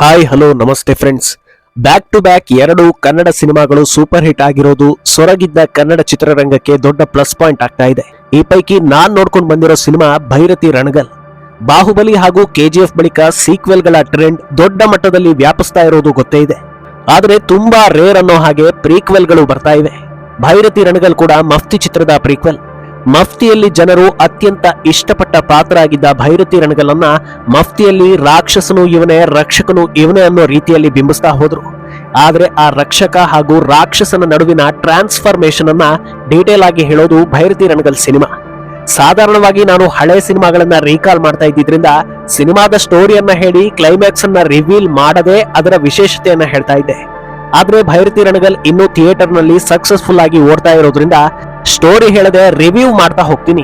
Hi, hello, ನಮಸ್ತೆ friends back to back ಎರಡು ಕನ್ನಡ ಸಿನಿಮಾಗಳು ಸೂಪರ್ ಹಿಟ್ ಆಗಿರೋದು ಸೊರಗಿದ್ದ ಕನ್ನಡ ಚಿತ್ರರಂಗಕ್ಕೆ ದೊಡ್ಡ ಪ್ಲಸ್ ಪಾಯಿಂಟ್ ಆಗ್ತಾ ಇದೆ. ಈ ಪೈಕಿ ನಾನ್ ನೋಡ್ಕೊಂಡು ಬಂದಿರೋ ಸಿನಿಮಾ ಭೈರತಿ ರಣಗಲ್. ಬಾಹುಬಲಿ ಹಾಗೂ ಕೆಜಿಎಫ್ ಬಳಿಕ ಸೀಕ್ವೆಲ್ಗಳ ಟ್ರೆಂಡ್ ದೊಡ್ಡ ಮಟ್ಟದಲ್ಲಿ ವ್ಯಾಪಿಸ್ತಾ ಇರೋದು ಗೊತ್ತೇ ಇದೆ. ಆದರೆ ತುಂಬಾ ರೇರ್ ಅನ್ನೋ ಹಾಗೆ ಪ್ರೀಕ್ವೆಲ್ಗಳು ಬರ್ತಾ ಇವೆ. ಭೈರತಿ ರಣಗಲ್ ಕೂಡ ಮಫ್ತಿ ಚಿತ್ರದ ಪ್ರೀಕ್ವೆಲ್ ಮಫ್ತಿಯಲ್ಲಿ ಜನರು ಅತ್ಯಂತ ಇಷ್ಟಪಟ್ಟ ಪಾತ್ರ ಆಗಿದ್ದ ಭೈರತಿ ರಣಗಲನ್ನ ಮಫ್ತಿಯಲ್ಲಿ ರಾಕ್ಷಸನು ಇವನೇ, ರಕ್ಷಕನು ಇವನೇ ಅನ್ನೋ ರೀತಿಯಲ್ಲಿ ಬಿಂಬಿಸ್ತಾ ಹೋದ್ರು. ಆದ್ರೆ ಆ ರಕ್ಷಕ ಹಾಗೂ ರಾಕ್ಷಸನ ನಡುವಿನ ಟ್ರಾನ್ಸ್ಫಾರ್ಮೇಶನ್ ಅನ್ನ ಡೀಟೇಲ್ ಆಗಿ ಹೇಳೋದು ಭೈರತಿ ರಣಗಲ್ ಸಿನಿಮಾ. ಸಾಧಾರಣವಾಗಿ ನಾನು ಹಳೆ ಸಿನಿಮಾಗಳನ್ನ ರೀಕಾಲ್ ಮಾಡ್ತಾ ಇದ್ದಿದ್ರಿಂದ ಸಿನಿಮಾದ ಸ್ಟೋರಿಯನ್ನ ಹೇಳಿ ಕ್ಲೈಮ್ಯಾಕ್ಸ್ ಅನ್ನ ರಿವೀಲ್ ಮಾಡದೆ ಅದರ ವಿಶೇಷತೆಯನ್ನ ಹೇಳ್ತಾ ಇದ್ದೆ. ಆದ್ರೆ ಭೈರತಿ ರಣಗಲ್ ಇನ್ನೂ ಥಿಯೇಟರ್ನಲ್ಲಿ ಸಕ್ಸಸ್ಫುಲ್ ಆಗಿ ಓಡ್ತಾ ಇರೋದ್ರಿಂದ ಸ್ಟೋರಿ ಹೇಳದೆ ರಿವ್ಯೂ ಮಾಡ್ತಾ ಹೋಗ್ತೀನಿ.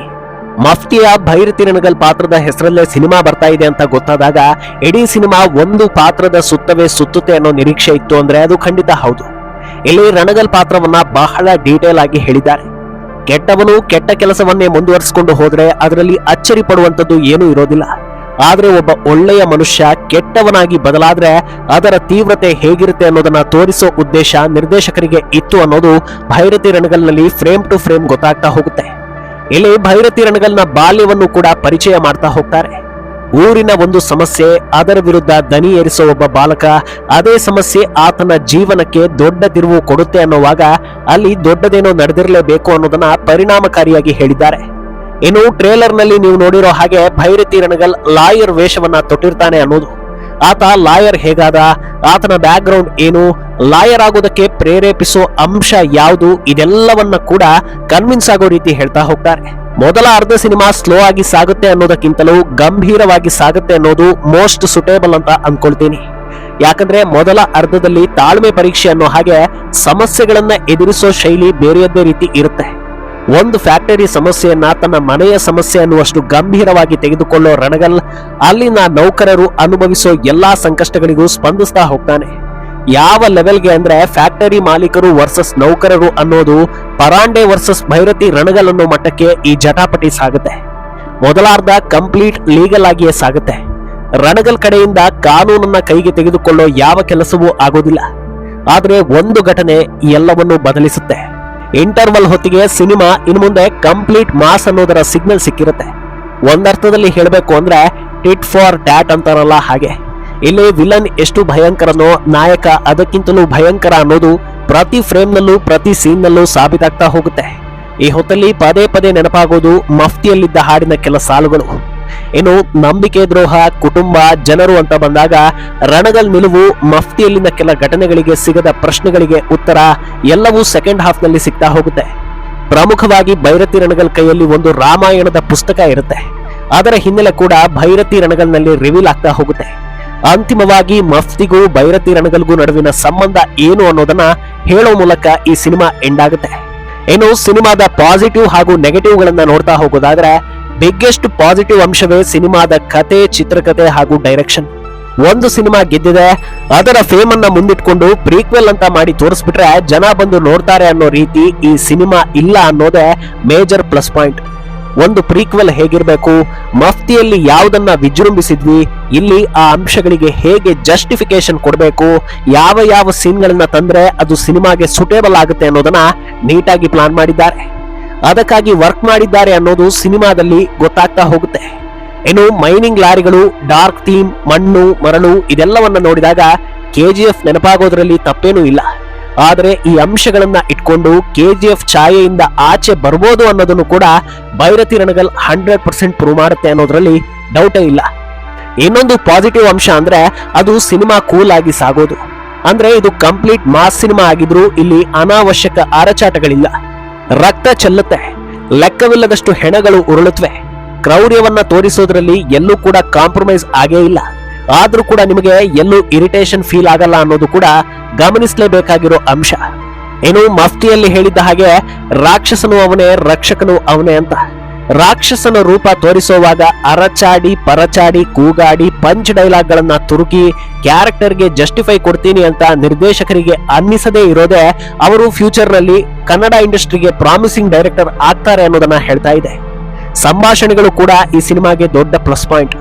ಮಫ್ತಿಯ ಭೈರತಿ ರಣಗಲ್ ಪಾತ್ರದ ಹೆಸರಲ್ಲೇ ಸಿನಿಮಾ ಬರ್ತಾ ಇದೆ ಅಂತ ಗೊತ್ತಾದಾಗ ಇಡೀ ಸಿನಿಮಾ ಒಂದು ಪಾತ್ರದ ಸುತ್ತವೇ ಸುತ್ತುತ್ತೆ ಅನ್ನೋ ನಿರೀಕ್ಷೆ ಇತ್ತು ಅಂದ್ರೆ ಅದು ಖಂಡಿತ ಹೌದು. ಇಲ್ಲಿ ರಣಗಲ್ ಪಾತ್ರವನ್ನ ಬಹಳ ಡೀಟೇಲ್ ಆಗಿ ಹೇಳಿದ್ದಾರೆ. ಕೆಟ್ಟವನು ಕೆಟ್ಟ ಕೆಲಸವನ್ನೇ ಮುಂದುವರಿಸಿಕೊಂಡು ಹೋದ್ರೆ ಅದರಲ್ಲಿ ಅಚ್ಚರಿ ಪಡುವಂತದ್ದು ಏನೂ ಇರೋದಿಲ್ಲ. ಆದ್ರೆ ಒಬ್ಬ ಒಳ್ಳೆಯ ಮನುಷ್ಯ ಕೆಟ್ಟವನಾಗಿ ಬದಲಾದ್ರೆ ಅದರ ತೀವ್ರತೆ ಹೇಗಿರುತ್ತೆ ಅನ್ನೋದನ್ನ ತೋರಿಸೋ ಉದ್ದೇಶ ನಿರ್ದೇಶಕರಿಗೆ ಇತ್ತು ಅನ್ನೋದು ಭೈರತಿ ರಣಗಲ್ನಲ್ಲಿ ಫ್ರೇಮ್ ಟು ಫ್ರೇಮ್ ಗೊತ್ತಾಗ್ತಾ ಹೋಗುತ್ತೆ. ಇಲ್ಲಿ ಭೈರತಿ ರಣಗಲ್ನ ಬಾಲ್ಯವನ್ನು ಕೂಡ ಪರಿಚಯ ಮಾಡ್ತಾ ಹೋಗ್ತಾರೆ. ಊರಿನ ಒಂದು ಸಮಸ್ಯೆ, ಅದರ ವಿರುದ್ಧ ದನಿ ಏರಿಸೋ ಒಬ್ಬ ಬಾಲಕ, ಅದೇ ಸಮಸ್ಯೆ ಆತನ ಜೀವನಕ್ಕೆ ದೊಡ್ಡ ತಿರುವು ಕೊಡುತ್ತೆ ಅನ್ನೋವಾಗ ಅಲ್ಲಿ ದೊಡ್ಡದೇನೋ ನಡೆದಿರಲೇಬೇಕು ಅನ್ನೋದನ್ನ ಪರಿಣಾಮಕಾರಿಯಾಗಿ ಹೇಳಿದ್ದಾರೆ. ಇನ್ನು ಟ್ರೇಲರ್ನಲ್ಲಿ ನೀವು ನೋಡಿರೋ ಹಾಗೆ ಭೈರತಿ ರಣಗಲ್ ಲಾಯರ್ ವೇಷವನ್ನ ತೊಟ್ಟಿರ್ತಾನೆ ಅನ್ನೋದು. ಆತ ಲಾಯರ್ ಹೇಗಾದ? ಆತನ ಬ್ಯಾಕ್ ಗ್ರೌಂಡ್ ಏನು? ಲಾಯರ್ ಆಗೋದಕ್ಕೆ ಪ್ರೇರೇಪಿಸೋ ಅಂಶ ಯಾವುದು? ಇದೆಲ್ಲವನ್ನ ಕೂಡ ಕನ್ವಿನ್ಸ್ ಆಗೋ ರೀತಿ ಹೇಳ್ತಾ ಹೋಗ್ತಾರೆ. ಮೊದಲ ಅರ್ಧ ಸಿನಿಮಾ ಸ್ಲೋ ಆಗಿ ಸಾಗುತ್ತೆ ಅನ್ನೋದಕ್ಕಿಂತಲೂ ಗಂಭೀರವಾಗಿ ಸಾಗುತ್ತೆ ಅನ್ನೋದು ಮೋಸ್ಟ್ ಸುಟೇಬಲ್ ಅಂತ ಅನ್ಕೊಳ್ತೀನಿ. ಯಾಕಂದ್ರೆ ಮೊದಲ ಅರ್ಧದಲ್ಲಿ ತಾಳ್ಮೆ ಪರೀಕ್ಷೆ ಅನ್ನೋ ಹಾಗೆ ಸಮಸ್ಯೆಗಳನ್ನ ಎದುರಿಸೋ ಶೈಲಿ ಬೇರೆಯದ್ದೇ ರೀತಿ ಇರುತ್ತೆ. ಒಂದು ಫ್ಯಾಕ್ಟರಿ ಸಮಸ್ಯೆಯನ್ನ ತನ್ನ ಮನೆಯ ಸಮಸ್ಯೆ ಅನ್ನುವಷ್ಟು ಗಂಭೀರವಾಗಿ ತೆಗೆದುಕೊಳ್ಳೋ ರಣಗಲ್, ಅಲ್ಲಿನ ನೌಕರರು ಅನುಭವಿಸೋ ಎಲ್ಲಾ ಸಂಕಷ್ಟಗಳಿಗೂ ಸ್ಪಂದಿಸ್ತಾ ಹೋಗ್ತಾನೆ. ಯಾವ ಲೆವೆಲ್ಗೆ ಅಂದ್ರೆ ಫ್ಯಾಕ್ಟರಿ ಮಾಲೀಕರು ವರ್ಸಸ್ ನೌಕರರು ಅನ್ನೋದು ಪರಾಂಡೆ ವರ್ಸಸ್ ಭೈರತಿ ರಣಗಲ್ ಅನ್ನೋ ಮಟ್ಟಕ್ಕೆ ಈ ಜಟಾಪಟಿ ಸಾಗುತ್ತೆ. ಮೊದಲಾರ್ಧ ಕಂಪ್ಲೀಟ್ ಲೀಗಲ್ ಆಗಿಯೇ ಸಾಗುತ್ತೆ. ರಣಗಲ್ ಕಡೆಯಿಂದ ಕಾನೂನನ್ನ ಕೈಗೆ ತೆಗೆದುಕೊಳ್ಳೋ ಯಾವ ಕೆಲಸವೂ ಆಗೋದಿಲ್ಲ. ಆದರೆ ಒಂದು ಘಟನೆ ಎಲ್ಲವನ್ನೂ ಬದಲಿಸುತ್ತೆ. ಇಂಟರ್ವಲ್ ಹೊತ್ತಿಗೆ ಸಿನಿಮಾ ಇನ್ನು ಮುಂದೆ ಕಂಪ್ಲೀಟ್ ಮಾಸ್ ಅನ್ನೋದರ ಸಿಗ್ನಲ್ ಸಿಕ್ಕಿರುತ್ತೆ. ಒಂದರ್ಥದಲ್ಲಿ ಹೇಳಬೇಕು ಅಂದ್ರೆ ಟಿಟ್ ಫಾರ್ ಟ್ಯಾಟ್ ಅಂತಾರಲ್ಲ ಹಾಗೆ. ಇಲ್ಲಿ ವಿಲನ್ ಎಷ್ಟು ಭಯಂಕರನೋ, ನಾಯಕ ಅದಕ್ಕಿಂತಲೂ ಭಯಂಕರ ಅನ್ನೋದು ಪ್ರತಿ ಫ್ರೇಮ್ನಲ್ಲೂ, ಪ್ರತಿ ಸೀನ್ನಲ್ಲೂ ಸಾಬೀತಾಗ್ತಾ ಹೋಗುತ್ತೆ. ಈ ಹೊತ್ತಲ್ಲಿ ಪದೇ ಪದೇ ನೆನಪಾಗೋದು ಮಫ್ತಿಯಲ್ಲಿದ್ದ ಹಾಡಿನ ಕೆಲ ಸಾಲುಗಳು. ಇನ್ನು ನಂಬಿಕೆ ದ್ರೋಹ, ಕುಟುಂಬ, ಜನರು ಅಂತ ಬಂದಾಗ ರಣಗಲ್ ನಿಲುವು, ಮಫ್ತಿಯಲ್ಲಿನ ಕೆಲ ಘಟನೆಗಳಿಗೆ ಸಿಗದ ಪ್ರಶ್ನೆಗಳಿಗೆ ಉತ್ತರ ಎಲ್ಲವೂ ಸೆಕೆಂಡ್ ಹಾಫ್ನಲ್ಲಿ ಸಿಗ್ತಾ ಹೋಗುತ್ತೆ. ಪ್ರಮುಖವಾಗಿ ಭೈರತಿ ರಣಗಲ್ ಕೈಯಲ್ಲಿ ಒಂದು ರಾಮಾಯಣದ ಪುಸ್ತಕ ಇರುತ್ತೆ. ಅದರ ಹಿನ್ನೆಲೆ ಕೂಡ ಭೈರತಿ ರಣಗಲ್ನಲ್ಲಿ ರಿವೀಲ್ ಆಗ್ತಾ ಹೋಗುತ್ತೆ. ಅಂತಿಮವಾಗಿ ಮಫ್ತಿಗೂ ಭೈರತಿ ರಣಗಲ್ಗೂ ನಡುವಿನ ಸಂಬಂಧ ಏನು ಅನ್ನೋದನ್ನ ಹೇಳೋ ಮೂಲಕ ಈ ಸಿನಿಮಾ ಎಂಡ್ ಆಗುತ್ತೆ. ಇನ್ನು ಸಿನಿಮಾದ ಪಾಸಿಟಿವ್ ಹಾಗೂ ನೆಗೆಟಿವ್ ಗಳನ್ನ ನೋಡ್ತಾ ಹೋಗೋದಾದ್ರೆ ಬಿಗ್ಗೆಸ್ಟ್ ಪಾಸಿಟಿವ್ ಅಂಶವೇ ಸಿನಿಮಾದ ಕತೆ ಚಿತ್ರಕಥೆ ಹಾಗೂ ಡೈರೆಕ್ಷನ್ ಒಂದು ಸಿನಿಮಾ ಗೆದ್ದಿದೆ, ಅದರ ಫೇಮ್ ಅನ್ನ ಮುಂದಿಟ್ಕೊಂಡು ಪ್ರೀಕ್ವೆಲ್ ಅಂತ ಮಾಡಿ ತೋರಿಸ್ಬಿಟ್ರೆ ಜನ ಬಂದು ನೋಡ್ತಾರೆ ಅನ್ನೋ ರೀತಿ ಈ ಸಿನಿಮಾ ಇಲ್ಲ ಅನ್ನೋದೇ ಮೇಜರ್ ಪ್ಲಸ್ ಪಾಯಿಂಟ್ ಒಂದು ಪ್ರೀಕ್ವೆಲ್ ಹೇಗಿರಬೇಕು, ಮಫ್ತಿಯಲ್ಲಿ ಯಾವುದನ್ನ ವಿಜೃಂಭಿಸಿದ್ವಿ, ಇಲ್ಲಿ ಆ ಅಂಶಗಳಿಗೆ ಹೇಗೆ ಜಸ್ಟಿಫಿಕೇಶನ್ ಕೊಡಬೇಕು, ಯಾವ ಯಾವ ಸೀನ್ಗಳನ್ನ ತಂದ್ರೆ ಅದು ಸಿನಿಮಾಗೆ ಸುಟೇಬಲ್ ಆಗುತ್ತೆ ಅನ್ನೋದನ್ನ ನೀಟಾಗಿ ಪ್ಲಾನ್ ಮಾಡಿದ್ದಾರೆ. ಅದಕ್ಕಾಗಿ ವರ್ಕ್ ಮಾಡಿದ್ದಾರೆ ಅನ್ನೋದು ಸಿನಿಮಾದಲ್ಲಿ ಗೊತ್ತಾಗ್ತಾ ಹೋಗುತ್ತೆ. ಇನ್ನು ಮೈನಿಂಗ್ ಲಾರಿಗಳು ಡಾರ್ಕ್ ಥೀಮ್ ಮಣ್ಣು, ಮರಳು ಇದೆಲ್ಲವನ್ನ ನೋಡಿದಾಗ ಕೆಜಿಎಫ್ ನೆನಪಾಗೋದ್ರಲ್ಲಿ ತಪ್ಪೇನೂ ಇಲ್ಲ. ಆದರೆ ಈ ಅಂಶಗಳನ್ನ ಇಟ್ಕೊಂಡು ಕೆಜಿಎಫ್ ಛಾಯೆಯಿಂದ ಆಚೆ ಬರ್ಬೋದು ಅನ್ನೋದನ್ನು ಕೂಡ Bhairathi Ranagal hundred percent prove ಮಾಡುತ್ತೆ ಅನ್ನೋದ್ರಲ್ಲಿ ಡೌಟೇ ಇಲ್ಲ. ಇನ್ನೊಂದು ಪಾಸಿಟಿವ್ ಅಂಶ ಅಂದ್ರೆ ಅದು ಸಿನಿಮಾ ಕೂಲ್ ಆಗಿ ಸಾಗೋದು. ಅಂದ್ರೆ ಇದು ಕಂಪ್ಲೀಟ್ ಮಾಸ್ ಸಿನಿಮಾ ಆಗಿದ್ರು ಇಲ್ಲಿ ಅನಾವಶ್ಯಕ ಅರಚಾಟಗಳಿಲ್ಲ. ರಕ್ತ ಚೆಲ್ಲುತ್ತೆ. ಲೆಕ್ಕವಿಲ್ಲದಷ್ಟು ಹೆಣಗಳು ಉರುಳುತ್ತವೆ ಕ್ರೌರ್ಯವನ್ನ ತೋರಿಸೋದ್ರಲ್ಲಿ ಎಲ್ಲೂ ಕೂಡ ಕಾಂಪ್ರಮೈಸ್ ಆಗೇ ಇಲ್ಲ. ಆದ್ರೂ ಕೂಡ ನಿಮಗೆ ಎಲ್ಲೂ ಇರಿಟೇಷನ್ ಫೀಲ್ ಆಗಲ್ಲ ಅನ್ನೋದು ಕೂಡ ಗಮನಿಸಲೇಬೇಕಾಗಿರೋ ಅಂಶ. ಏನು ಮಫ್ತಿಯಲ್ಲಿ ಹೇಳಿದ್ದ ಹಾಗೆ ರಾಕ್ಷಸನು ಅವನೇ, ರಕ್ಷಕನು ಅವನೇ ಅಂತ. ರಾಕ್ಷಸನ ರೂಪ ತೋರಿಸುವಾಗ ಅರಚಾಡಿ, ಪರಚಾಡಿ, ಕೂಗಾಡಿ, ಪಂಚ್ ಡೈಲಾಗ್ ಗಳನ್ನ ತುರುಕಿ ಕ್ಯಾರೆಕ್ಟರ್ಗೆ ಜಸ್ಟಿಫೈ ಕೊಡ್ತೀನಿ ಅಂತ ನಿರ್ದೇಶಕರಿಗೆ ಅನ್ನಿಸದೇ ಇರೋದೇ ಅವರು ಫ್ಯೂಚರ್ನಲ್ಲಿ ಕನ್ನಡ ಇಂಡಸ್ಟ್ರಿಗೆ ಪ್ರಾಮಿಸಿಂಗ್ ಡೈರೆಕ್ಟರ್ ಆಗ್ತಾರೆ ಅನ್ನೋದನ್ನ ಹೇಳ್ತಾ ಇದೆ. ಸಂಭಾಷಣೆಗಳು ಕೂಡ ಈ ಸಿನಿಮಾಗೆ ದೊಡ್ಡ ಪ್ಲಸ್ ಪಾಯಿಂಟ್.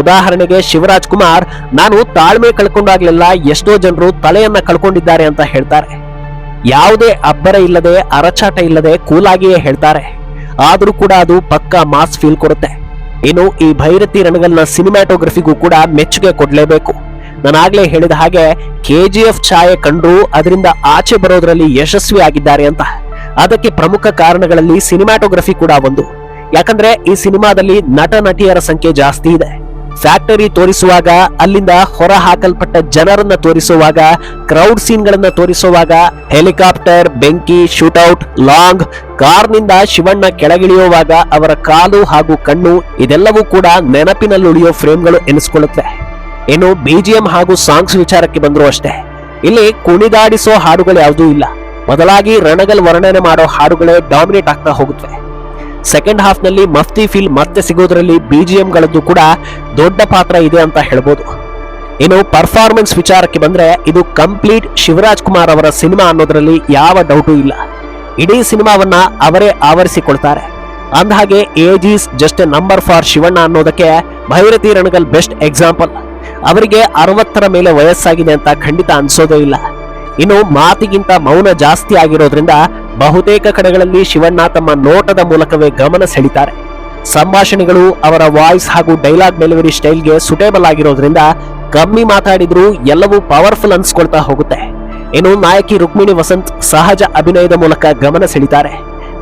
ಉದಾಹರಣೆಗೆ ಶಿವರಾಜ್ ಕುಮಾರ್, ನಾನು ತಾಳ್ಮೆ ಕಳ್ಕೊಂಡಾಗ್ಲೆಲ್ಲ ಎಷ್ಟೋ ಜನರು ತಲೆಯನ್ನ ಕಳ್ಕೊಂಡಿದ್ದಾರೆ ಅಂತ ಹೇಳ್ತಾರೆ. ಯಾವುದೇ ಅಬ್ಬರ ಇಲ್ಲದೆ, ಅರಚಾಟ ಇಲ್ಲದೆ ಕೂಲಾಗಿಯೇ ಹೇಳ್ತಾರೆ. ಆದ್ರೂ ಕೂಡ ಅದು ಪಕ್ಕಾ ಮಾಸ್ ಫೀಲ್ ಕೊಡುತ್ತೆ. ಇನ್ನು ಈ ಭೈರತಿ ರಣಗಲ್ನ ಸಿನಿಮ್ಯಾಟೋಗ್ರಫಿಗೂ ಕೂಡ ಮೆಚ್ಚುಗೆ ಕೊಡಲೇಬೇಕು. ನಾನಾಗ್ಲೇ ಹೇಳಿದ ಹಾಗೆ ಕೆ ಜಿ ಎಫ್ ಛಾಯೆ ಕಂಡ್ರು ಅದರಿಂದ ಆಚೆ ಬರೋದ್ರಲ್ಲಿ ಯಶಸ್ವಿ ಆಗಿದ್ದಾರೆ ಅಂತ. ಅದಕ್ಕೆ ಪ್ರಮುಖ ಕಾರಣಗಳಲ್ಲಿ ಸಿನಿಮ್ಯಾಟೋಗ್ರಫಿ ಕೂಡ ಒಂದು. ಯಾಕಂದ್ರೆ ಈ ಸಿನಿಮಾದಲ್ಲಿ ನಟ, ನಟಿಯರ ಸಂಖ್ಯೆ ಜಾಸ್ತಿ ಇದೆ. ಫ್ಯಾಕ್ಟರಿ ತೋರಿಸುವಾಗ, ಅಲ್ಲಿಂದ ಹೊರ ಹಾಕಲ್ಪಟ್ಟ ಜನರನ್ನ ತೋರಿಸುವಾಗ, ಕ್ರೌಡ್ ಸೀನ್ಗಳನ್ನ ತೋರಿಸುವಾಗ, ಹೆಲಿಕಾಪ್ಟರ್, ಬೆಂಕಿ, ಶೂಟೌಟ್, ಲಾಂಗ್, ಕಾರ್ನಿಂದ ಶಿವಣ್ಣ ಕೆಳಗಿಳಿಯುವಾಗ ಅವರ ಕಾಲು ಹಾಗೂ ಕಣ್ಣು ಇದೆಲ್ಲವೂ ಕೂಡ ನೆನಪಿನಲ್ಲಿ ಉಳಿಯೋ ಫ್ರೇಮ್ಗಳು ಎನಿಸಿಕೊಳ್ಳುತ್ತೆ ಇನ್ನು ಬಿಜಿಎಂ ಹಾಗೂ ಸಾಂಗ್ಸ್ ವಿಚಾರಕ್ಕೆ ಬಂದರೂ ಅಷ್ಟೇ. ಇಲ್ಲಿ ಕುಣಿದಾಡಿಸೋ ಹಾಡುಗಳು ಯಾವುದೂ ಇಲ್ಲ. ಬದಲಾಗಿ ರಣಗಲ್ ವರ್ಣನೆ ಮಾಡೋ ಹಾಡುಗಳೇ ಡಾಮಿನೇಟ್ ಆಗ್ತಾ ಹೋಗುತ್ತವೆ. ಸೆಕೆಂಡ್ ಹಾಫ್ನಲ್ಲಿ ಮಫ್ತಿ ಫೀಲ್ ಮತ್ತೆ ಸಿಗೋದ್ರಲ್ಲಿ ಬಿಜಿಎಂಗಳದ್ದು ಕೂಡ ದೊಡ್ಡ ಪಾತ್ರ ಇದೆ ಅಂತ ಹೇಳ್ಬೋದು. ಇನ್ನು ಪರ್ಫಾರ್ಮೆನ್ಸ್ ವಿಚಾರಕ್ಕೆ ಬಂದ್ರೆ ಇದು ಕಂಪ್ಲೀಟ್ ಶಿವರಾಜ್ ಕುಮಾರ್ ಅವರ ಸಿನಿಮಾ ಅನ್ನೋದ್ರಲ್ಲಿ ಯಾವ ಡೌಟು ಇಲ್ಲ. ಇಡೀ ಸಿನಿಮಾವನ್ನ ಅವರೇ ಆವರಿಸಿಕೊಳ್ತಾರೆ. ಅಂದಹಾಗೆ age is just number for Shivanna ಅನ್ನೋದಕ್ಕೆ ಭೈರತಿ ರಣಗಲ್ ಬೆಸ್ಟ್ ಎಕ್ಸಾಂಪಲ್ ಅವರಿಗೆ ಅರವತ್ತರ ಮೇಲೆ ವಯಸ್ಸಾಗಿದೆ ಅಂತ ಖಂಡಿತ ಅನ್ಸೋದೇ ಇಲ್ಲ. ಇನ್ನು ಮಾತಿಗಿಂತ ಮೌನ ಜಾಸ್ತಿ ಆಗಿರೋದ್ರಿಂದ ಬಹುತೇಕ ಕಡೆಗಳಲ್ಲಿ ಶಿವಣ್ಣ ತಮ್ಮ ನೋಟದ ಮೂಲಕವೇ ಗಮನ ಸೆಳೀತಾರೆ. ಸಂಭಾಷಣೆಗಳು ಅವರ ವಾಯ್ಸ್ ಹಾಗೂ ಡೈಲಾಗ್ ಡೆಲಿವರಿ ಸ್ಟೈಲ್ಗೆ ಸುಟೇಬಲ್ ಆಗಿರೋದ್ರಿಂದ ಕಮ್ಮಿ ಮಾತಾಡಿದ್ರೂ ಎಲ್ಲವೂ ಪವರ್ಫುಲ್ ಅನ್ಸ್ಕೊಳ್ತಾ ಹೋಗುತ್ತೆ. ಇನ್ನು ನಾಯಕಿ ರುಕ್ಮಿಣಿ ವಸಂತ್ ಸಹಜ ಅಭಿನಯದ ಮೂಲಕ ಗಮನ ಸೆಳೀತಾರೆ.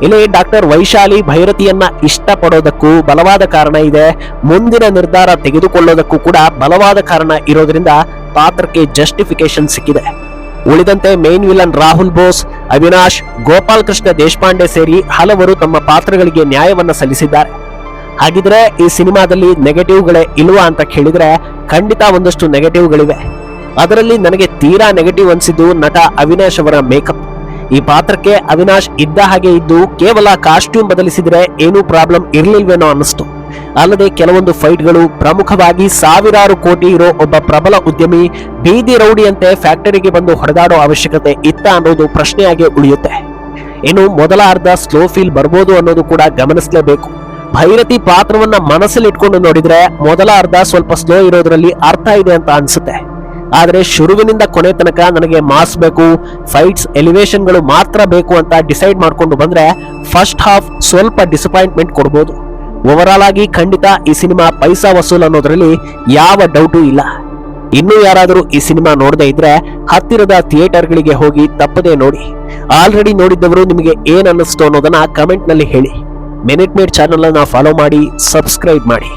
ಇಲ್ಲಿ ಡಾಕ್ಟರ್ ವೈಶಾಲಿ ಭೈರತಿಯನ್ನ ಇಷ್ಟಪಡೋದಕ್ಕೂ ಬಲವಾದ ಕಾರಣ ಇದೆ. ಮುಂದಿನ ನಿರ್ಧಾರ ತೆಗೆದುಕೊಳ್ಳೋದಕ್ಕೂ ಕೂಡ ಬಲವಾದ ಕಾರಣ ಇರೋದ್ರಿಂದ ಪಾತ್ರಕ್ಕೆ ಜಸ್ಟಿಫಿಕೇಶನ್ ಸಿಕ್ಕಿದೆ. ಉಳಿದಂತೆ ಮೇನ್ ವಿಲನ್ ರಾಹುಲ್ ಬೋಸ್, ಅವಿನಾಶ್, ಗೋಪಾಲ್ ಕೃಷ್ಣ ದೇಶಪಾಂಡೆ ಸೇರಿ ಹಲವರು ತಮ್ಮ ಪಾತ್ರಗಳಿಗೆ ನ್ಯಾಯವನ್ನು ಸಲ್ಲಿಸಿದ್ದಾರೆ. ಹಾಗಿದ್ರೆ ಈ ಸಿನಿಮಾದಲ್ಲಿ ನೆಗೆಟಿವ್ಗಳೇ ಇಲ್ವಾ ಅಂತ ಕೇಳಿದ್ರೆ ಖಂಡಿತ ಒಂದಷ್ಟು ನೆಗೆಟಿವ್ಗಳಿವೆ ಅದರಲ್ಲಿ ನನಗೆ ತೀರಾ ನೆಗೆಟಿವ್ ಅನಿಸಿದ್ದು ನಟ ಅವಿನಾಶ್ ಅವರ ಮೇಕಪ್ ಈ ಪಾತ್ರಕ್ಕೆ ಅವಿನಾಶ್ ಇದ್ದ ಹಾಗೆ ಇದ್ದು ಕೇವಲ ಕಾಸ್ಟ್ಯೂಮ್ ಬದಲಿಸಿದ್ರೆ ಏನೂ ಪ್ರಾಬ್ಲಮ್ ಇರಲಿಲ್ವೇನೋ ಅನ್ನಿಸ್ತು. ಅಲ್ಲದೆ ಕೆಲವೊಂದು ಫೈಟ್ಗಳು ಪ್ರಮುಖವಾಗಿ ಸಾವಿರಾರು ಕೋಟಿ ಇರೋ ಒಬ್ಬ ಪ್ರಬಲ ಉದ್ಯಮಿ, ಬೀದಿ ರೌಡಿಯಂತೆ ಫ್ಯಾಕ್ಟರಿಗೆ ಬಂದು ಹೊಡೆದಾಡೋ ಅವಶ್ಯಕತೆ ಇತ್ತ ಅನ್ನೋದು ಪ್ರಶ್ನೆಯಾಗಿ ಉಳಿಯುತ್ತೆ. ಇನ್ನು ಮೊದಲ ಅರ್ಧ ಸ್ಲೋ ಫೀಲ್ ಬರ್ಬೋದು ಅನ್ನೋದು ಕೂಡ ಗಮನಿಸಲೇಬೇಕು. ಭೈರತಿ ಪಾತ್ರವನ್ನ ಮನಸ್ಸಲ್ಲಿಟ್ಕೊಂಡು ನೋಡಿದ್ರೆ ಮೊದಲ ಅರ್ಧ ಸ್ವಲ್ಪ ಸ್ಲೋ ಇರೋದ್ರಲ್ಲಿ ಅರ್ಥ ಇದೆ ಅಂತ ಅನ್ಸುತ್ತೆ. ಆದರೆ ಶುರುವಿನಿಂದ ಕೊನೆ ತನಕ ನನಗೆ ಮಾಸ್ ಬೇಕು, ಫೈಟ್ಸ್ ಎಲಿವೇಶನ್ಗಳು ಮಾತ್ರ ಬೇಕು ಅಂತ ಡಿಸೈಡ್ ಮಾಡ್ಕೊಂಡು ಬಂದ್ರೆ ಫಸ್ಟ್ ಹಾಫ್ ಸ್ವಲ್ಪ ಡಿಸಪಾಯಿಂಟ್ಮೆಂಟ್ ಕೊಡ್ಬೋದು. ಓವರಾಲ್ ಆಗಿ ಖಂಡಿತ ಈ ಸಿನಿಮಾ ಪೈಸಾ ವಸೂಲ್ ಅನ್ನೋದ್ರಲ್ಲಿ ಯಾವ ಡೌಟು ಇಲ್ಲ. ಇನ್ನೂ ಯಾರಾದರೂ ಈ ಸಿನಿಮಾ ನೋಡದೇ ಇದ್ರೆ ಹತ್ತಿರದ ಥಿಯೇಟರ್ಗಳಿಗೆ ಹೋಗಿ ತಪ್ಪದೇ ನೋಡಿ. ಆಲ್ರೆಡಿ ನೋಡಿದ್ದವರು ನಿಮಗೆ ಏನ್ ಅನ್ನಿಸ್ತು ಅನ್ನೋದನ್ನ ಕಮೆಂಟ್ನಲ್ಲಿ ಹೇಳಿ. ಮಿನಿಟ್ ಮೇಡ್ ಚಾನೆಲ್ ಅನ್ನ ಫಾಲೋ ಮಾಡಿ ಸಬ್ಸ್ಕ್ರೈಬ್ ಮಾಡಿ.